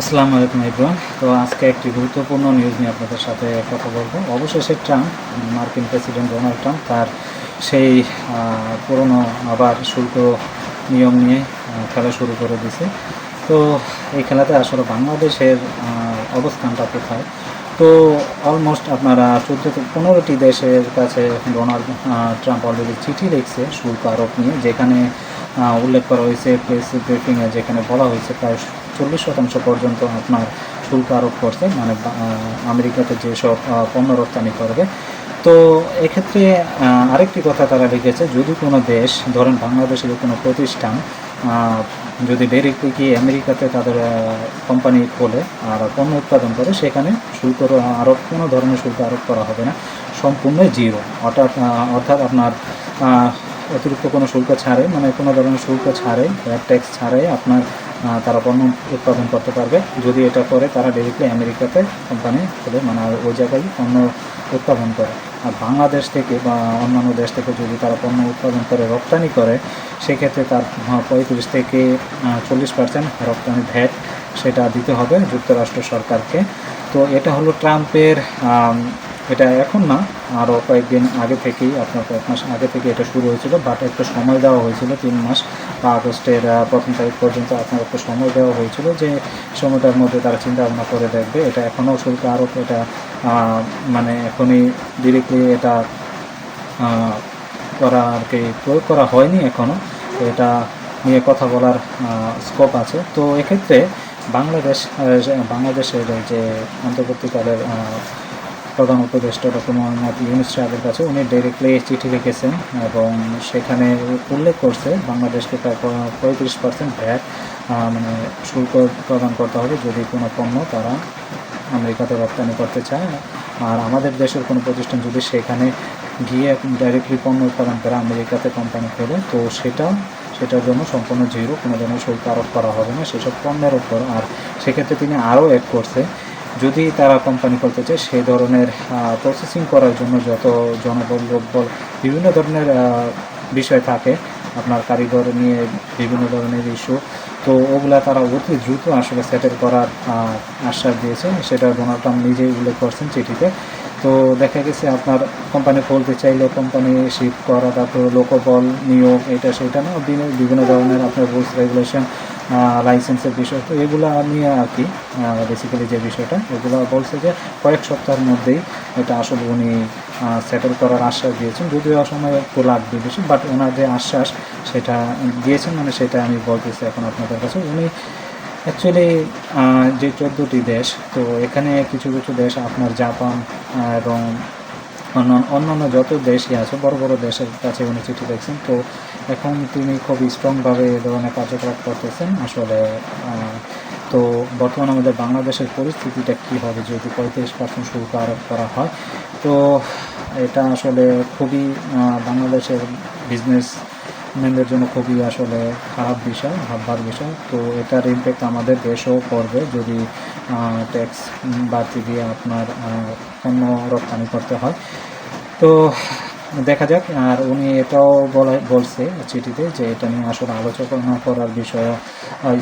আসসালামু আলাইকুম ইব্রাহিম তো আজকে একটি গুরুত্বপূর্ণ নিউজ নিয়ে আপনাদের সাথে কথা বলব। অবশেষে ট্রাম্প, মার্কিন প্রেসিডেন্ট ডোনাল্ড ট্রাম্প, তার সেই পুরনো আবার শুল্ক নিয়ম নিয়ে খেলা শুরু করে দিছে তো এই খেলাতে আসলে বাংলাদেশের অবস্থানটা কোথায়? তো অলমোস্ট আপনারা চোদ্দ পনেরোটি দেশের কাছে ডোনাল্ড ট্রাম্প অলরেডি চিঠি লিখছে শুল্ক আরোপ নিয়ে, যেখানে উল্লেখ করা হয়েছে প্রেস ব্রিফিংয়ে যেখানে বলা হয়েছে প্রায় চল্লিশ শতাংশ পর্যন্ত আপনার শুল্ক আরোপ করছে মানে আমেরিকাতে যেসব পণ্য রপ্তানি করবে। তো এক্ষেত্রে আরেকটি কথা তারা লিখেছে, যদি কোনো দেশ, ধরেন বাংলাদেশের কোনো প্রতিষ্ঠান যদি ডাইরেক্টলি কি আমেরিকাতে তাদের কোম্পানি খোলে আর পণ্য উৎপাদন করে, সেখানে শুল্ক আরোপ, কোনো ধরনের শুল্ক আরোপ করা হবে না। সম্পূর্ণ জিরো। অর্থাৎ অর্থাৎ আপনার অতিরিক্ত কোনো শুল্ক ছাড়ে মানে কোনো ধরনের শুল্ক ছাড়ে ট্যাক্স ছাড়ে, আপনার তারা পণ্য উৎপাদন করতে পারবে। যদি এটা করে, তারা ডাইরেক্টলি আমেরিকাতে কোম্পানি খোলে মানে ওই জায়গায় পণ্য উৎপাদন করে। আর বাংলাদেশ থেকে বা অন্যান্য দেশ থেকে যদি তারা পণ্য উৎপাদন করে, রপ্তানি করে, সেক্ষেত্রে তার পঁয়ত্রিশ থেকে চল্লিশ পার্সেন্ট রপ্তানি ভ্যাট সেটা দিতে হবে যুক্তরাষ্ট্র সরকারকে। তো এটা হলো ট্রাম্পের এটা এখন না আরও কয়েকদিন আগে থেকেই, আপনার কয়েক মাস আগে থেকে এটা শুরু হয়েছিল বাট একটু সময় দেওয়া হয়েছিল, তিন মাস। আগস্টের প্রথম তারিখ পর্যন্ত আপনার একটু সময় দেওয়া হয়েছিল যে সময়টার মধ্যে তারা চিন্তা ভাবনা করে দেখবে। এটা এখনও শুল্ক আরোপ, এটা মানে এখনই ডিরেক্টলি এটা করা আর কি প্রয়োগ করা হয়নি এখনও। এটা নিয়ে কথা বলার স্কোপ আছে। তো এক্ষেত্রে বাংলাদেশ বাংলাদেশের যে অন্তর্বর্তীকালের প্রধান উপদেষ্টা ডক্টর মোহাম্মদ ইউনুস সাহেবের কাছে উনি ডাইরেক্টলি এই চিঠি লিখেছেন এবং সেখানে উল্লেখ করছে বাংলাদেশকে প- পঁয়ত্রিশ পার্সেন্ট ভ্যাট মানে শুল্ক প্রদান করতে হবে যদি কোনো পণ্য তারা আমেরিকাতে রপ্তানি করতে চায়। আর আমাদের দেশের কোনো প্রতিষ্ঠান যদি সেখানে গিয়ে ডাইরেক্টলি পণ্য উৎপাদন করে আমেরিকাতে কোম্পানি খোলে, তো সেটা, সেটার জন্য সম্পূর্ণ জিরো কোনো ধরনের শুল্ক আরোপ করা হবে না। সেসব পণ্যের উপর, আর সেক্ষেত্রে তিনি আরও অ্যাড করছে যদি তারা কোম্পানি করতে চায় সেই ধরনের প্রসেসিং করার জন্য যত জনবল, লোকবল বিভিন্ন ধরনের বিষয় থাকে, আপনার কারিগর নিয়ে বিভিন্ন ধরনের ইস্যু তো ওগুলা তারা অতি দ্রুত আসলে সেটেল করার আশ্বাস দিয়েছে। সেটা ডোনাল্ড ট্রাম্প নিজেই উল্লেখ করছেন চিঠিতে। তো দেখা গেছে আপনার কোম্পানি খুলতে চাইলে কোম্পানি শিফট করা, তারপর লোকবল নিয়োগ, এটা সেটা না, বিভিন্ন ধরনের আপনার রুলস রেগুলেশন লাইসেন্সের বিষয়। তো এগুলো নিয়ে আর কি বেসিক্যালি যে বিষয়টা, এগুলো বলছে যে কয়েক সপ্তাহের মধ্যেই এটা আসলে উনি সেটেল করার আশ্বাস দিয়েছেন। যদিও সময় একটু লাগবে বেশি বাট ওনার যে আশ্বাস সেটা দিয়েছেন মানে সেটা আমি বলতেছি এখন আপনাদের কাছে। উনি অ্যাকচুয়ালি যে চোদ্দোটি দেশ, তো এখানে কিছু কিছু দেশ আপনার জাপান এবং অন্য অন্যান্য যত দেশই আছে, বড় বড় দেশের কাছে উনি চিঠি দেখছেন তো এখন তিনি খুব স্ট্রংভাবে এ ধরনের কার্যকলাপ করতেছেন। আসলে তো বর্তমানে আমাদের বাংলাদেশের পরিস্থিতিটা কী হবে যদি পঁয়ত্রিশ পার্সেন্ট শুল্ক আরোপ করা হয়? তো এটা আসলে খুবই বাংলাদেশের বিজনেস ম্যানদের জন্য খুবই আসলে খারাপ বিষয় ভাববার বিষয়। তো এটার ইমপ্যাক্ট আমাদের দেশেও পড়বে যদি ট্যাক্স বাড়তি দিয়ে আপনার পণ্য রপ্তানি করতে হয়। তো দেখা যাক, আর উনি এটাও বলা, বলছে চিঠিতে যে এটা নিয়ে আসলে আলোচনা করার বিষয়ে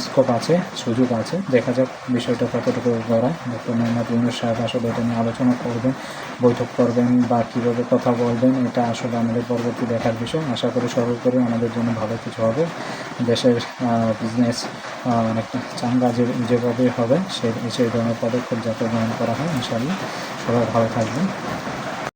স্কোপ আছে, সুযোগ আছে। দেখা যাক বিষয়টা কতটুকু গড়ায়। ডক্টর মোহাম্মদ ইউনুস সাহেব আসলে এটা নিয়ে আলোচনা করবেন, বৈঠক করবেন বা কীভাবে কথা বলবেন, এটা আসলে আমাদের পরবর্তী দেখার বিষয়। আশা করি সর্বোপরি আমাদের জন্য ভালো কিছু হবে। দেশের বিজনেস অনেকটা চাঙ্গা যে, যেভাবে হবে সেই সেই ধরনের পদক্ষেপ যাতে গ্রহণ করা হয়, ইনশাআল্লাহ। সবাই ভালো থাকবেন।